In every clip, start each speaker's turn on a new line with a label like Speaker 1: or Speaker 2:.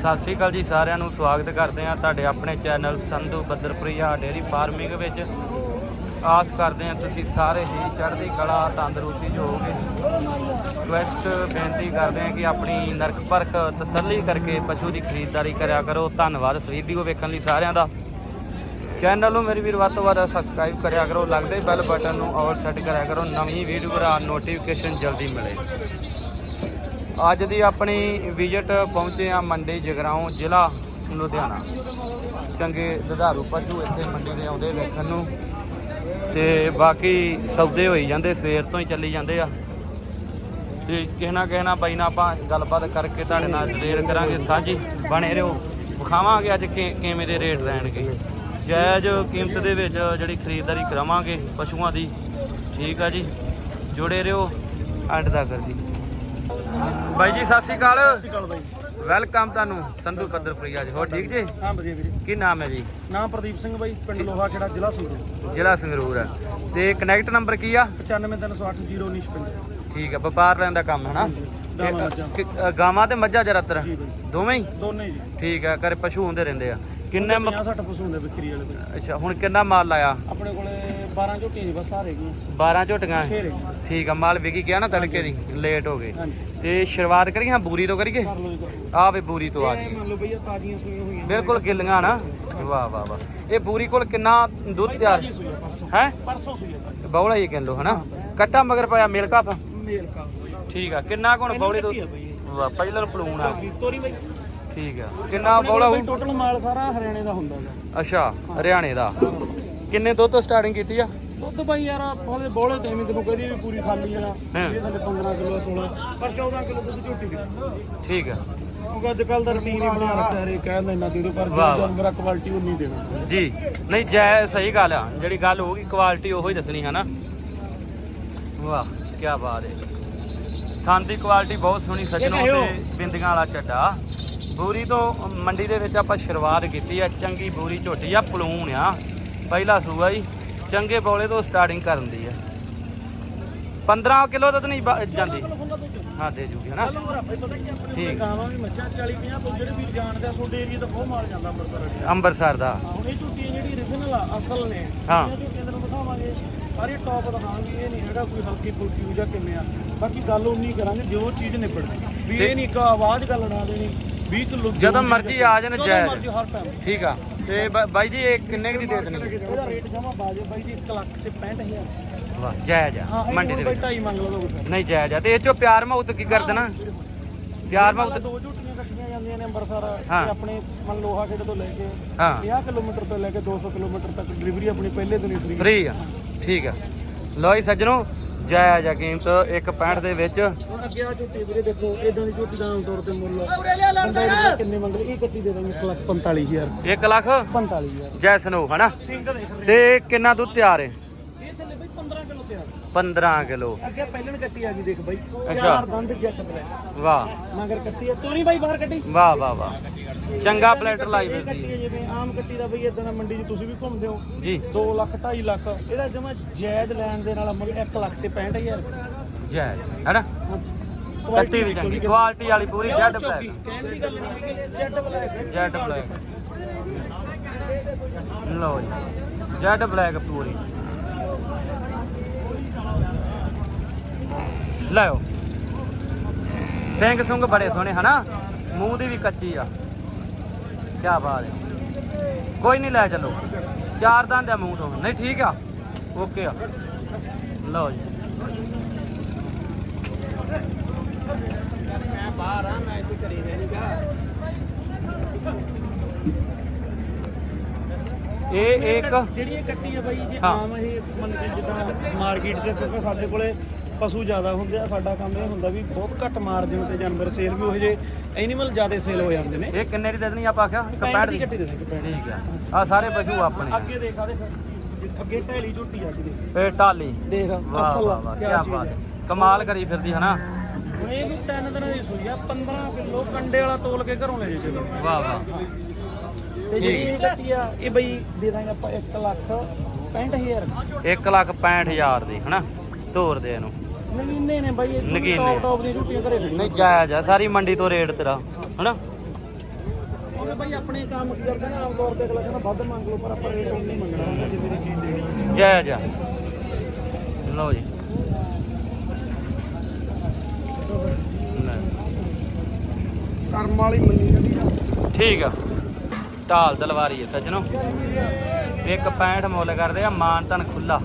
Speaker 1: ਸਤਿ ਸ਼੍ਰੀ ਅਕਾਲ ਜੀ, ਸਾਰਿਆਂ ਨੂੰ ਸਵਾਗਤ ਕਰਦੇ ਹਾਂ ਤੁਹਾਡੇ ਆਪਣੇ ਚੈਨਲ ਸੰਧੂ ਬੱਦਰਪ੍ਰਿਆ ਡੇਰੀ ਫਾਰਮਿੰਗ ਵਿੱਚ। ਆਸ ਕਰਦੇ ਹਾਂ ਤੁਸੀਂ ਸਾਰੇ ਹੀ ਚੜ੍ਹਦੀ ਕਲਾ, ਤੰਦਰੁਸਤੀ 'ਚ ਹੋਵੋਗੇ। ਰਿਕਵੈਸਟ ਬੇਨਤੀ ਕਰਦੇ ਹਾਂ ਕਿ ਆਪਣੀ ਨਰਕ ਪਰਖ ਤਸੱਲੀ ਕਰਕੇ ਪਸ਼ੂ ਦੀ ਖਰੀਦਦਾਰੀ ਕਰਿਆ ਕਰੋ। ਧੰਨਵਾਦ ਇਸ ਵੀਡੀਓ ਵੇਖਣ ਲਈ ਸਾਰਿਆਂ ਦਾ। ਚੈਨਲ ਨੂੰ ਮੇਰੀ ਵੀਰ, ਵੱਧ ਤੋਂ ਵੱਧ ਸਬਸਕ੍ਰਾਈਬ ਕਰਿਆ ਕਰੋ। ਲੱਗਦੇ ਬੈਲ ਬਟਨ ਨੂੰ ਆਲ ਸੈੱਟ ਕਰਿਆ ਕਰੋ। ਨਵੀਂ ਵੀਡੀਓ ਦਾ ਨੋਟੀਫਿਕੇਸ਼ਨ ਜਲਦੀ ਮਿਲੇ। ਅੱਜ ਦੀ ਆਪਣੀ ਵਿਜ਼ਿਟ ਪਹੁੰਚੇ ਆ ਮੰਡੀ ਜਗਰਾਉਂ ਜ਼ਿਲ੍ਹਾ ਲੁਧਿਆਣਾ। ਚੰਗੇ ਦੁਧਾਰੂ ਪਸ਼ੂ ਇੱਥੇ ਮੰਡੀ ਦੇ ਆਉਂਦੇ ਵੇਖਣ ਨੂੰ। ਤੇ ਬਾਕੀ ਸੌਦੇ ਹੋਈ ਜਾਂਦੇ, ਸਵੇਰ ਤੋਂ ਹੀ ਚੱਲੀ ਜਾਂਦੇ ਆ। ਤੇ ਕਿਸੇ ਨਾ ਕਿਸੇ ਨਾ ਬਾਈ ਨਾਲ ਆਪਾਂ ਗੱਲਬਾਤ ਕਰਕੇ ਤੁਹਾਡੇ ਨਾਲ ਸ਼ੇਅਰ ਕਰਾਂਗੇ ਸਾਂਝੀ। ਬਣੇ ਰਹੋ। ਵਿਖਾਵਾਂਗੇ ਅੱਜ ਕਿ- ਕਿਵੇਂ ਦੇ ਰੇਟ ਰਹਿਣਗੇ। ਜਾਇਜ਼ ਕੀਮਤ ਦੇ ਵਿੱਚ ਜਿਹੜੀ ਖਰੀਦਦਾਰੀ ਕਰਾਵਾਂਗੇ ਪਸ਼ੂਆਂ ਦੀ। ਠੀਕ ਆ ਜੀ। ਜੁੜੇ ਰਹੋ। ਐਂਡ ਤੱਕ ਜੀ ਬਾਈ ਜੀ ਸਤਿ ਸ਼੍ਰੀ ਅਕਾਲ।
Speaker 2: ਸਿਕਲ ਬਾਈ।
Speaker 1: ਵੈਲਕਮ ਤੁਹਾਨੂੰ ਸੰਧੂ ਪੱਧਰਪੁਰੀਆ ਜੀ। ਹੋਰ ਠੀਕ ਜੀ?
Speaker 2: ਹਾਂ ਵਧੀਆ ਵੀਰੇ।
Speaker 1: ਕੀ ਨਾਮ ਹੈ ਜੀ?
Speaker 2: ਨਾਮ ਪ੍ਰਦੀਪ ਸਿੰਘ ਬਾਈ ਪਿੰਡ ਲੋਹਾ ਖੇੜਾ ਜ਼ਿਲ੍ਹਾ ਸੰਗਰੂਰ।
Speaker 1: ਜ਼ਿਲ੍ਹਾ ਸੰਗਰੂਰ ਹੈ ਤੇ ਕਨੈਕਟ ਨੰਬਰ ਕੀ ਆ?
Speaker 2: 953809
Speaker 1: ਠੀਕ ਹੈ ਵਪਾਰ ਲੈਣ ਦਾ ਕੰਮ ਹੈ ਨਾ?
Speaker 2: ਹਾਂਜੀ, ਗਾਵਾਂ,
Speaker 1: ਇਹ,
Speaker 2: ਮੱਝਾਂ।
Speaker 1: ਕਿ- ਅ, ਗਾਵਾਂ ਤੇ ਮੱਝਾਂ ਜਰਾਤਰ
Speaker 2: ਜੀ ਬਾਈ।
Speaker 1: ਦੋਵੇਂ ਹੀ?
Speaker 2: ਦੋਨੇ ਜੀ।
Speaker 1: ਠੀਕ ਹੈ ਘਰੇ ਪਸ਼ੂ ਹੁੰਦੇ ਰਹਿੰਦੇ ਆ। ਕਿੰਨੇ ਮ-
Speaker 2: 50 60 ਪਸ਼ੂ ਹੁੰਦੇ ਵਿਕਰੀ ਵਾਲੇ
Speaker 1: ਅੱਛਾ ਹੁਣ ਕਿੰਨਾ ਮਾਲ ਲਾਇਆ?
Speaker 2: ਆਪਣੇ ਕੋਲੇ 12 ਝੋਟੀਆਂ ਜੀ ਬਸ ਆ ਰਹੀ
Speaker 1: 12 ਝੋਟੀਆਂ।
Speaker 2: 6 ਰਹਿ
Speaker 1: ਠੀਕ ਆ ਮਾਲ ਵਿਕੀ ਗਿਆ ਨਾ ਤੜਕੇ ਦੀ ਲੇਟ ਹੋ ਗਏ।
Speaker 2: ਹਾਂਜੀ।
Speaker 1: ਤੇ ਸ਼ੁਰੂਆਤ ਕਰੀਏ ਹਾਂ ਬੂਰੀ ਤੋਂ ਕਰੀਏ?
Speaker 2: ਕਰ ਲਓ ਜੀ ਕਰ
Speaker 1: ਆ ਵੇ ਬੂਰੀ ਤੋਂ ਆ।
Speaker 2: ਇਹ
Speaker 1: ਗਈ।
Speaker 2: ਮੰਨ ਲਓ ਬਈ ਇਹ ਤਾਜ਼ੀਆਂ ਸੂਈਆਂ ਹੋਈਆਂ।
Speaker 1: ਬਿਲਕੁਲ ਗਿੱਲੀਆਂ ਨਾ। ਵਾਹ ਵਾਹ ਵਾਹ। ਇਹ ਬੂਰੀ ਕੋਲ ਕਿੰਨਾ ਦੁੱਧ ਤਿਆਰ?
Speaker 2: ਤਾਜ਼ੀ ਪਰਸੋਂ।
Speaker 1: ਹੈ?
Speaker 2: ਪਰਸੋਂ ਸੂਈ ਆ
Speaker 1: ਬੌਲਾ ਹੀ ਕਿਲੋ ਹਨਾ? ਕੱਟਾ ਮਗਰ ਪਾਇਆ ਮਿਲ ਕਾਫ?
Speaker 2: ਮੇਲ ਕਾ
Speaker 1: ਠੀਕ ਆ ਕਿੰਨਾ ਕੋਣ ਬੌਲੇ ਤੋਂ। ਵਾਹ ਪਹਿਲਾਂ ਪਲੂਣ ਆ।
Speaker 2: ਤੋਰੀ ਬਾਈ।
Speaker 1: ਠੀਕ ਆ ਕਿੰਨਾ ਬੌਲਾ
Speaker 2: ਟੋਟਲ ਮਾਲ ਸਾਰਾ ਹਰਿਆਣੇ ਦਾ ਹੁੰਦਾ ਹੈਗਾ।
Speaker 1: ਅੱਛਾ ਹਰਿਆਣੇ ਦਾ। ਕਿੰਨੇ ਦੁੱਧ ਤੋਂ ਸਟਾਰਟਿੰਗ ਕੀਤੀ ਆ?
Speaker 2: ਦੁੱਧ ਬਾਈ ਯਾਰ ਬੋਲੇ ਬੋਲੇ ਤੇ ਐਵੇਂ ਤੈਨੂੰ ਕਹਦੀ ਵੀ ਪੂਰੀ ਖਾਲੀ ਆ। ਇਹ ਥੱਲੇ 15 ਕਿਲੋ 16 ਪਰ 14 ਕਿਲੋ ਦੁੱਧ ਝੋਟੀ ਦੀ।
Speaker 1: ਠੀਕ ਆ।
Speaker 2: ਕਿਉਂਕਿ ਅੱਜ ਕੱਲ ਦਾ ਰੁਟੀਨ ਹੀ ਬਣਾ ਰੱਖਿਆ ਰੇ ਕਹਿਣ ਇੰਨਾ ਦੇ ਦਿਓ ਪਰ। ਜਾਨਵਰਾਂ ਕੁਆਲਿਟੀ ਉਹ ਨਹੀਂ ਦੇਣਾ।
Speaker 1: ਜੀ। ਨਹੀਂ ਜੈ ਸਹੀ ਗੱਲ ਆ। ਜਿਹੜੀ ਗੱਲ ਹੋਊਗੀ ਕੁਆਲਿਟੀ ਉਹੋ ਹੀ ਦੱਸਣੀ ਹੈ ਨਾ ਵਾਹ ਕੀ ਬਾਤ ਹੈ ਥਣ ਦੀ ਕੁਆਲਿਟੀ ਬਹੁਤ ਸੋਹਣੀ ਸਜਣੋ
Speaker 2: ਕਿਹੋ?
Speaker 1: ਤੇ ਬਿੰਦੀਆਂ ਵਾਲਾ ਚੱਡਾ। ਬੂਰੀ ਤੋਂ ਮੰਡੀ ਦੇ ਵਿੱਚ ਆਪਾਂ ਸ਼ੁਰੂਆਤ ਕੀਤੀ ਆ ਚੰਗੀ ਬੂਰੀ ਝੋਟੀ ਆ ਪਲੂਣ ਆ। ਪਹਿਲਾ ਸੂਆ ਹੀ ਚੰਗੇ ਬੌਲੇ ਤੋਂ ਸਟਾਰਟਿੰਗ ਕਰਨ ਦੀ ਆ। 15 ਕਿਲੋ ਤਾਂ ਨਹੀਂ ਬ- ਜਾਂਦੀ। ਹਾਂ ਦੇ ਜੂਗੀ ਹਨਾ? ਠੀਕ।
Speaker 2: ਠੀਕ। ਗਾਵਾਂ ਵੀ ਮੱਝਾਂ 40 50 ਤੋਂ ਜਿਹੜੇ ਵੀ ਜਾਣਦੇ ਆ ਤੁਹਾਡੇ ਏਰੀਆ ਤੋਂ ਬਹੁਤ ਮਾਲ ਜਾਂਦਾ ਅੰਮ੍ਰਿਤਸਰ
Speaker 1: ਅੰਮ੍ਰਿਤਸਰ ਦਾ।
Speaker 2: ਹੁਣ ਇਹ ਝੂਟੀਆਂ ਜਿਹੜੀ origignal ਆ ਅਸਲ ਨੇ।
Speaker 1: ਹਾਂ।
Speaker 2: ਇਹ ਝੂਟੀਆਂ ਤੈਨੂੰ ਦਿਖਾਵਾਂਗੇ। ਸਾਰੀ ਟੌਪ ਦਿਖਾਵਾਂਗੇ ਇਹ ਨਹੀਂ ਹੈਗਾ ਕੋਈ ਹਲਕੀ ਫੁਲਕੀ ਹੋ ਜਾਂ ਕਿਵੇਂ ਆ। ਬਾਕੀ ਗੱਲ ਉਨੀ ਕਰਾਂਗੇ ਜੋ ਚੀਜ਼ ਨਿਬੜ ਵੀ
Speaker 1: ਤੇ-
Speaker 2: ਇਹ ਨਹੀਂ ਇੱਕ ਆਵਾਜ਼ ਗੱਲ ਨਾ ਦੇਣੀ। 20 ਕਿਲੋ
Speaker 1: ਜਦੋਂ ਮਰਜ਼ੀ ਆ ਜਾਣ ਜਾਇਜ਼।
Speaker 2: ਮਰਜ਼ੀ ਹਰ ਟਾਈਮ
Speaker 1: ਠੀਕ ਆ। ਤੇ ਬ- ਬਾਈ ਜੀ ਇਹ ਕਿੰਨੇ ਕੁ ਦੀ ਦੇ ਦੇਣੀ?
Speaker 2: ਇਹਦਾ ਰੇਟ ਜਮਾ ਬਾਜੇ ਬਾਈ ਜੀ 1 ਲੱਖ ਤੇ 65000
Speaker 1: ਵਾਹ ਜਾਇਜ਼
Speaker 2: ਹਾਂ
Speaker 1: ਆ ਮੰਡੀ ਦੇ ਵਿੱਚ।
Speaker 2: ਢਾਈ ਮੰਗ ਲਓ ਕੋਈ
Speaker 1: ਨਹੀਂ ਜਾਇਜ਼ ਆ ਤੇ ਇਹ ਚੋਂ ਪਿਆਰ ਮਾਉਤ ਕੀ ਕਰ ਦੇਣਾ ਪਿਆਰ ਮਾਉਤ
Speaker 2: ਦੋ ਝੂਟੀਆਂ ਕੱਟੀਆਂ ਜਾਂਦੀਆਂ ਨੇ ਅੰਮ੍ਰਿਤਸਰ
Speaker 1: ਹਾਂ।
Speaker 2: ਤੇ ਆਪਣੇ ਮਨ ਲੋਹਾ ਖੇਡ ਤੋਂ ਲੈ ਕੇ
Speaker 1: ਹਾਂ।
Speaker 2: 50 ਕਿਲੋਮੀਟਰ ਤੋਂ ਲੈ ਕੇ 200 ਕਿਲੋਮੀਟਰ ਤੱਕ ਡਿਲੀਵਰੀ ਆਪਣੀ ਪਹਿਲੇ ਦਿਨ ਹੀ ਫ੍ਰੀ
Speaker 1: ਫ੍ਰੀ ਆ। ਠੀਕ ਆ। ਲਓ ਜੀ ਸੱਜਣੋ ਜਾਇਜ਼ ਆ ਕੀਮਤ 165 ਦੇ ਵਿੱਚ।
Speaker 2: ਹੁਣ ਅੱਗੇ ਆ ਝੂਟੀ ਵੀਰੇ ਦੇਖੋ ਇਦਾਂ ਦੀ ਝੂਟੀ ਦਾ ਆਮ ਤੌਰ ਤੇ ਮੁੱਲ ਬੰਦਾ ਇਹਦਾ ਕਿੰਨੇ ਮੰਗਦੇ? ਇਹ ਕੱਟੀ ਦੇ ਦਾਂਗੇ 1 ਲੱਖ 45000
Speaker 1: 1 ਲੱਖ?
Speaker 2: 45000
Speaker 1: ਜੈਸਨ ਹਨਾ? ਤੇ ਕਿੰਨਾ ਦੁੱਧ ਤਿਆਰ ਹੈ
Speaker 2: ਇਹ ਥੱਲੇ ਬਈ 15 ਕਿਲੋ ਤਿਆਰ
Speaker 1: 15 ਕਿਲੋ।
Speaker 2: ਅੱਗੇ ਪਹਿਲਾਂ ਕੱਟੀ ਆ ਗਈ ਦੇਖ ਬਾਈ।
Speaker 1: ਅੱਛਾ।
Speaker 2: ਚਾਰ ਦੰਦ ਜੱਟ ਬਲੈਕ
Speaker 1: ਵਾਹ।
Speaker 2: ਮਗਰ ਕੱਟੀ ਆ ਤੋਰੀ ਬਾਈ ਬਾਹਰ ਕੱਟੀ
Speaker 1: ਵਾਹ ਵਾਹ ਵਾਹ। ਚੰਗਾ ਪਲੇਟਰ ਲਾਈ ਫਿਰਦੀ
Speaker 2: ਆ ਜਿਵੇਂ ਆਮ ਕੱਟੀ ਦਾ ਬਈ ਇਦਾਂ ਦਾ ਮੰਡੀ 'ਚ ਤੁਸੀਂ ਵੀ ਘੁੰਮਦੇ ਹੋ।
Speaker 1: ਜੀ।
Speaker 2: 2 ਲੱਖ 2.5 ਲੱਖ ਇਹਦਾ ਜਮਾ ਜਾਇਜ਼ ਲੈਣ ਦੇ ਨਾਲ ਮਗਰ 1 ਲੱਖ ਤੇ 65000
Speaker 1: ਜਾਇਜ਼ ਹੈਨਾ ਕੱਟੀ ਵੀ ਚੰਗੀ ਕੁਆਲਿਟੀ ਵਾਲੀ ਪੂਰੀ ਜੈਡ ਬਲੈਕ
Speaker 2: ਕਹਿਣ ਦੀ ਗੱਲ ਨਹੀਂ ਹੈਗੀ ਜੈਡ ਬਲੈਕ
Speaker 1: ਜੈਡ ਬਲੈਕ ਲਓ ਜੀ ਜੈਡ ਬਲੈਕ ਪੂਰੀ। ਲਓ ਸਿੰਘ ਸੁੰਗ ਬੜੇ ਸੋਹਣੇ ਹਨਾ ਮੂੰਹ ਦੀ ਵੀ ਕੱਚੀ ਆ। ਕੀ ਬਾਤ ਹੈ। ਕੋਈ ਨਹੀਂ ਲੈ ਚੱਲੋ। ਚਾਰ ਦੰਦ ਆ ਮੂੰਹ ਤੋਂ। ਨਹੀਂ ਠੀਕ ਆ। ਓਕੇ ਆ। ਲਓ ਜੀ।
Speaker 2: ਮੈਂ ਬਾਹਰ ਆ ਮੈਂ ਇੱਥੇ
Speaker 1: ਇਹ ਇੱਕ
Speaker 2: ਜਿਹੜੀ ਇਹ ਕੱਟੀ ਹੈ ਬਾਈ ਜੀ। ਆਮ ਇਹ ਮੰਨ ਕੇ ਜਿੱਦਾਂ ਮਾਰਕੀਟ 'ਚ ਕਿਉਂਕਿ ਸਾਡੇ ਕੋਲੇ ਪਸ਼ੂ ਜ਼ਿਆਦਾ ਹੁੰਦੇ ਆ ਸਾਡਾ ਕੰਮ ਇਹ ਹੁੰਦਾ ਵੀ ਬਹੁਤ ਘੱਟ ਮਾਰਜਨ ਤੇ ਜਾਨਵਰ ਸੇਲ ਵੀ ਹੋ ਜੇ ਐਨੀਮਲ ਜ਼ਿਆਦਾ ਸੇਲ ਹੋ ਜਾਂਦੇ ਨੇ।
Speaker 1: ਇਹ ਕਿੰਨੇ ਦੀ ਦੇ ਦੇਣੀ ਆਪਾਂ ਆਖਿਆ?
Speaker 2: 65
Speaker 1: 65
Speaker 2: ਦੀ
Speaker 1: ਦੀ?
Speaker 2: ਕੱਟੀ ਦੇ ਦਾਂਗੇ 65
Speaker 1: ਠੀਕ ਆ। ਆ ਸਾਰੇ ਪਸ਼ੂ ਆਪਣੇ।
Speaker 2: ਅੱਗੇ ਦੇਖ ਆ ਦੇਖ ਅੱਗੇ ਢੈਲੀ ਝੁੱਟੀ ਆ ਜੀ
Speaker 1: ਇਹ ਟਾਲੀ
Speaker 2: ਦੇਖ ਅਸਲ ਕੀ
Speaker 1: ਬਾਤ ਕਮਾਲ ਕਰੀ ਫਿਰਦੀ ਹਨਾ?
Speaker 2: ਹੁਣ ਇਹ ਵੀ ਤਿੰਨ ਦਿਨਾਂ ਦੀ ਸੂਈ ਆ 15 ਕਿਲੋ ਕੰਡੇ ਵਾਲਾ ਤੋਲ ਕੇ ਘਰੋਂ ਲੈ ਜੇ ਚਲੋ।
Speaker 1: ਵਾਹ ਵਾਹ।
Speaker 2: ਤੇ ਜਿਹੜੀ ਇਹ ਕੱਟੀ ਆ ਇਹ ਬਈ ਦੇ ਦਾਂਗੇ ਆਪਾਂ 1 ਲੱਖ 65000
Speaker 1: 1 ਲੱਖ 65000 ਦੀ ਹਨਾ? ਤੋਰ ਦੇ ਇਹਨੂੰ।
Speaker 2: ਨਗੀਨੇ ਨੇ ਬਾਈ ਇਹ
Speaker 1: ਨਗੀਨੇ।
Speaker 2: ਟੌਪ ਟੌਪ ਦੀਆਂ ਝੁੱਟੀਆਂ ਘਰੇ ਖੜੀਆਂ
Speaker 1: ਨਹੀਂ ਜਾਇਜ਼ ਆ ਸਾਰੀ ਮੰਡੀ ਤੋਂ ਰੇਟ ਤੇਰਾ ਹਨਾ?
Speaker 2: ਕਿਉਂਕਿ ਭਾਈ ਆਪਣੇ ਕੰਮ ਕੀ ਕਰਦੇ ਨੇ ਆਮ ਤੌਰ ਤੇ ਅਗਲਾ ਕਹਿੰਦਾ ਵੱਧ ਮੰਗ ਲਓ ਪਰ ਆਪਾਂ ਰੇਟ ਨਹੀਂ ਮੰਗਣਾ ਹੁੰਦਾ ਜੇ ਮੇਰੀ ਚੀਜ਼ ਦੇਣੀ ਹੈ
Speaker 1: ਜੈ ਜੈ। ਲਓ ਜੀ। ਲੈ,
Speaker 2: ਕਰਮ ਵਾਲੀ ਮੰਨੀ ਜਾਂਦੀ ਆ
Speaker 1: ਠੀਕ ਆ। ਢਾਲ ਤਲਵਾਰੀ ਹੈ ਸੱਜਣੋ। ਇੱਕ 65 ਮੁੱਲ ਕਰਦੇ ਆ ਮਾਨਤਨ ਖੁੱਲਾ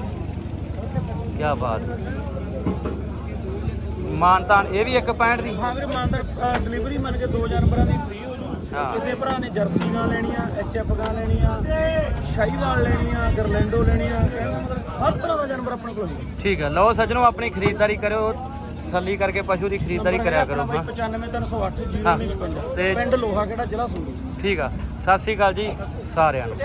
Speaker 1: ਕੀ ਬਾਤ। ਮਾਨਤਨ ਇਹ ਵੀ ਇੱਕ 65 ਦੀ।
Speaker 2: ਹਾਂ ਵੀਰੇ ਮਾਨਦਰ ਡਿਲੀਵਰੀ ਮੰਨ ਕੇ ਦੋ ਜਾਨਵਰਾਂ ਦੀ ਫ੍ਰੀ ਹੋ ਜੂ
Speaker 1: ਹਾਂ।
Speaker 2: ਕਿਸੇ ਭਰਾ ਨੇ ਜਰਸੀ ਗਾਂ ਲੈਣੀ ਆ ਐਚਐਫ ਗਾਂ ਲੈਣੀ ਆ ਸ਼ਾਹੀਵਾਲ ਲੈਣੀ ਆ ਗਰਲੈਂਡੋ ਲੈਣੀ ਆ ਕਹਿੰਦਾ ਮਤਲਬ ਹਰ ਤਰ੍ਹਾਂ ਦਾ ਜਾਨਵਰ ਆਪਣੇ ਕੋਲ ਹੈ
Speaker 1: ਠੀਕ ਆ ਲਓ ਸੱਜਣੋ ਆਪਣੀ ਖਰੀਦਦਾਰੀ ਕਰਿਓ ਤਸੱਲੀ ਕਰਕੇ ਪਸ਼ੂ ਦੀ ਖਰੀਦਦਾਰੀ ਕਰਿਆ ਕਰੋ ਹਾਂ।
Speaker 2: 95308
Speaker 1: ਹਾਂ।
Speaker 2: 095
Speaker 1: ਤੇ-
Speaker 2: ਪਿੰਡ ਲੋਹਾ ਕਿਹੜਾ ਜ਼ਿਲ੍ਹਾ ਸੰਗਰੂਰ।
Speaker 1: ਠੀਕ ਆ ਸਤਿ ਸ੍ਰੀ ਅਕਾਲ ਜੀ ਸਾਰਿਆਂ ਨੂੰ।